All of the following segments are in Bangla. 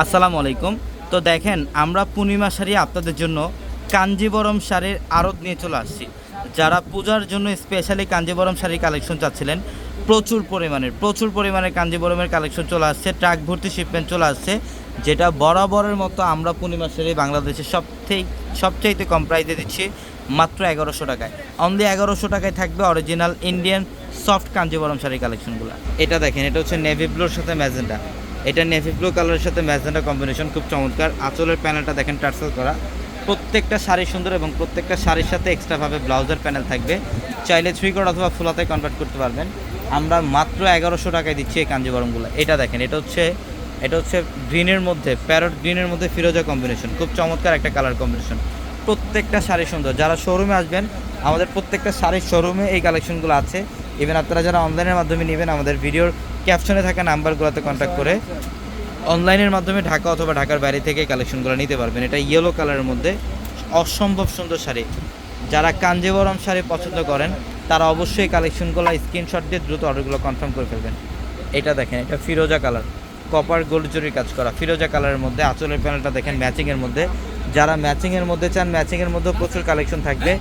আসসালামু আলাইকুম। তো দেখেন, আমরা পূর্ণিমা শাড়ি আপনাদের জন্য কাঞ্জিবরম শাড়ির আড়ত নিয়ে চলে আসছি। যারা পূজার জন্য স্পেশালি কাঞ্জিবরম শাড়ির কালেকশন চাচ্ছিলেন, প্রচুর পরিমাণের প্রচুর পরিমাণের কাঞ্জিবরমের কালেকশন চলে আসছে ট্রাক ভর্তি শিপমেন্ট চলে আসছে, যেটা বরাবরের মতো আমরা পূর্ণিমা শাড়ি বাংলাদেশে সবথেকে, সবচাইতে কম প্রাইসে দিচ্ছি, মাত্র এগারোশো টাকায়। অনলি এগারোশো টাকায় থাকবে অরিজিনাল ইন্ডিয়ান সফট কাঞ্জিবরম শাড়ির কালেকশনগুলো এটা দেখেন, এটা হচ্ছে নেভি ব্লুর সাথে ম্যাজেন্ডা এটা নেভি ব্লু কালারের সাথে ম্যাজেন্ডা কম্বিনেশন, খুব চমৎকার। আঁচলের প্যানেলটা দেখেন টার্সেল করা। প্রত্যেকটা শাড়ি সুন্দর এবং প্রত্যেকটা শাড়ির সাথে এক্সট্রাভাবে ব্লাউজের প্যানেল থাকবে। চাইলে কোড অথবা ফুলাতে কনভার্ট করতে পারবেন। আমরা মাত্র এগারোশো টাকায় দিচ্ছি এই কাঞ্জিবরমগুলো। এটা দেখেন, এটা হচ্ছে এটা হচ্ছে গ্রিনের মধ্যে, প্যারট গ্রিনের মধ্যে ফিরোজা কম্বিনেশন। খুব চমৎকার একটা কালার কম্বিনেশন। প্রত্যেকটা শাড়ি সুন্দর। যারা শোরুমে আসবেন, আমাদের প্রত্যেকটা শাড়ির শোরুমে এই কালেকশনগুলো আছে। ইভেন আপনারা যারা অনলাইনের মাধ্যমে নেবেন, আমাদের ভিডিওর ক্যাপশনে থাকা নাম্বারগুলোতে কন্ট্যাক্ট করে অনলাইনের মাধ্যমে ঢাকা অথবা ঢাকার বাইরে থেকে কালেকশনগুলো নিতে পারবেন। এটা ইয়েলো কালারের মধ্যে অসম্ভব সুন্দর শাড়ি। যারা কাঞ্জিবরম শাড়ি পছন্দ করেন, তারা অবশ্যই কালেকশনগুলো স্ক্রিনশট দিয়ে দ্রুত অর্ডারগুলো কনফার্ম করে ফেলবেন। এটা দেখেন, এটা ফিরোজা কালার কপার গোল্ড জরির কাজ করা। ফিরোজা কালারের মধ্যে, আঁচলের প্যানেলটা দেখেন ম্যাচিংয়ের মধ্যে। যারা ম্যাচিংয়ের মধ্যে চান ম্যাচিংয়ের মধ্যেও প্রচুর কালেকশন থাকবে।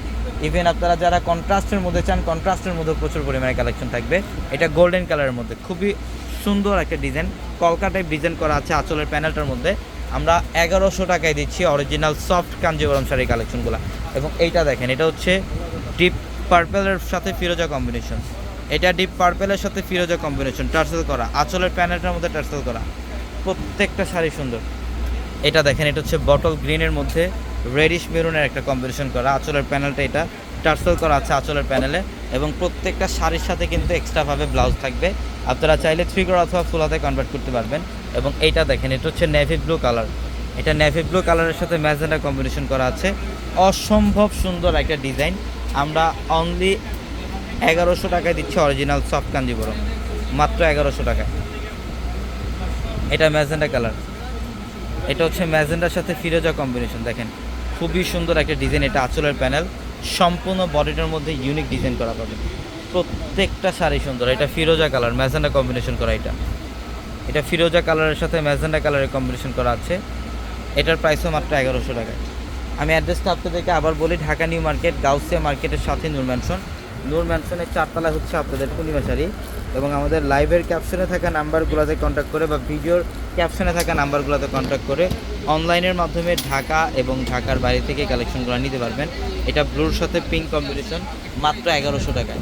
ইভেন আপনারা যারা কন্ট্রাস্টের মধ্যে চান কন্ট্রাস্টের মধ্যে প্রচুর পরিমাণে কালেকশন থাকবে। এটা গোল্ডেন কালারের মধ্যে। খুবই সুন্দর একটা ডিজাইন কলকা টাইপ ডিজাইন করা আছে আঁচলের প্যানেলটার মধ্যে। আমরা এগারোশো টাকায় দিচ্ছি অরিজিনাল সফট কাঞ্জিবরম শাড়ি কালেকশনগুলো এবং এইটা দেখেন, এটা হচ্ছে ডিপ পার্পেলের সাথে ফিরোজা কম্বিনেশন এটা ডিপ পার্পেলের সাথে ফিরোজা কম্বিনেশন টার্সেল করা। আঁচলের প্যানেলটার মধ্যে টার্সেল করা। প্রত্যেকটা শাড়ি সুন্দর। এটা দেখেন, এটা হচ্ছে বটল গ্রিনের মধ্যে। রেডিশ মেরুনের একটা কম্বিনেশন করা, আঁচলের প্যানেলটা এটা। টার্সেল করা আছে আঁচলের প্যানেলে এবং প্রত্যেকটা শাড়ির সাথে কিন্তু এক্সট্রাভাবে ব্লাউজ থাকবে। আপনারা চাইলে থ্রি কোড অথবা ফুল হাতে কনভার্ট করতে পারবেন এবং এইটা দেখেন, এটা হচ্ছে নেভি ব্লু কালার এটা নেভি ব্লু কালারের সাথে ম্যাজেন্ডা কম্বিনেশন করা আছে। অসম্ভব সুন্দর একটা ডিজাইন আমরা অনলি এগারোশো টাকায় দিচ্ছি অরিজিনাল সফট কাঞ্জিবরম মাত্র এগারোশো টাকায়। এটা ম্যাজেন্ডা কালার এটা হচ্ছে ম্যাজেন্ডার সাথে ফিরোজা কম্বিনেশন দেখেন। খুবই সুন্দর একটা ডিজাইন এটা আঁচলের প্যানেল সম্পূর্ণ বডিটার মধ্যে ইউনিক ডিজাইন করা হবে প্রত্যেকটা শাড়ি সুন্দর। এটা ফিরোজা কালার, ম্যাজেন্ডা কম্বিনেশন করা এটা। এটা ফিরোজা কালারের সাথে ম্যাজেন্ডা কালারের কম্বিনেশন করা আছে। এটার প্রাইসও মাত্র এগারোশো টাকায়। আমি অ্যাড্রেসটা আপনাদেরকে আবার বলি, ঢাকা নিউ মার্কেট, গাউসিয়া মার্কেটের সাথে নূর ম্যানশন নূর ম্যানশনের চারতলা হচ্ছে আপনাদের পূর্ণিমা শাড়ি এবং আমাদের লাইভের ক্যাপশনে থাকা নাম্বারগুলোতে কন্ট্যাক্ট করে বা ভিডিওর ক্যাপশনে থাকা নাম্বারগুলোতে কন্ট্যাক্ট করে অনলাইনের মাধ্যমে ঢাকা এবং ঢাকার বাইরে থেকে কালেকশনগুলো নিতে পারবেন। এটা ব্লুর সাথে পিঙ্ক কম্বিনেশন মাত্র এগারোশো টাকায়।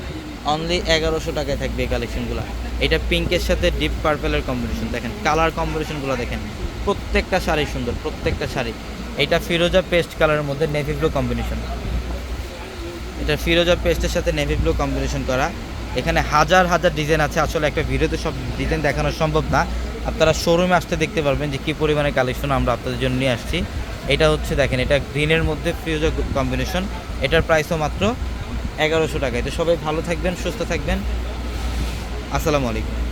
অনলি এগারোশো টাকায় থাকবে এই কালেকশনগুলো। এটা পিঙ্কের সাথে ডিপ পার্পেলের কম্বিনেশন দেখেন কালার কম্বিনেশনগুলো দেখেন। প্রত্যেকটা শাড়ি সুন্দর, প্রত্যেকটা শাড়ি। এটা ফিরোজা পেস্ট কালারের মধ্যে নেভি ব্লু কম্বিনেশন এটা ফিরোজা পেস্টের সাথে নেভি ব্লু কম্বিনেশন করা। এখানে হাজার হাজার ডিজাইন আছে। আসলে একটা ভিডিওতে সব ডিজাইন দেখানো সম্ভব না। আপনারা শোরুমে আসতে দেখতে পারবেন যে কী পরিমাণে কালেকশন আমরা আপনাদের জন্য নিয়ে আসছি। এটা হচ্ছে দেখেন, এটা গ্রিনের মধ্যে ফিরোজা কম্বিনেশন এটার প্রাইসও মাত্র এগারোশো টাকায় তো সবাই ভালো থাকবেন, সুস্থ থাকবেন। আসসালামু আলাইকুম।